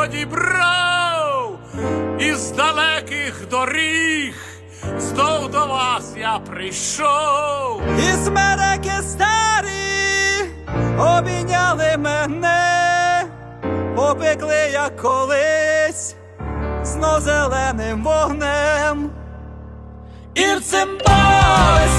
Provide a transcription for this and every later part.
одібрав із далеких доріг, знов до вас я прийшов. І смереки старі обійняли мене, попекли, як колись, знов зеленим вогнем. І в цимбали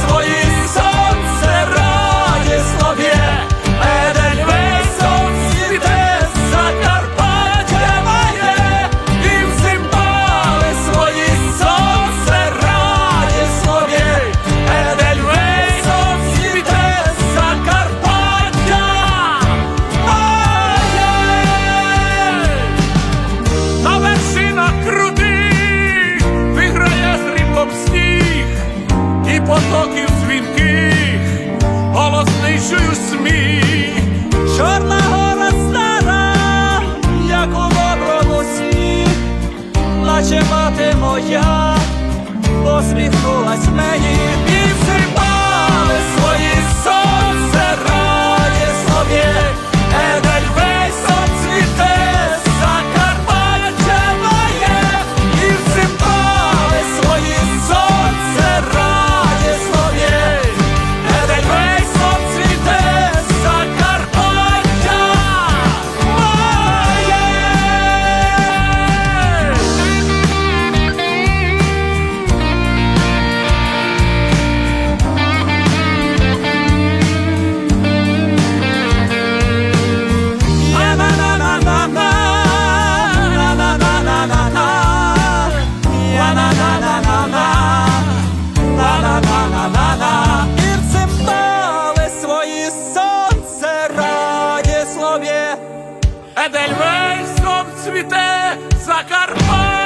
потоків дзвінких, голосний чую сміх. Чорна гора стара, як у доброму сні, наче мати моя, посміхнулась мені. І всипали Едельвейсом цвіте Закарпаття.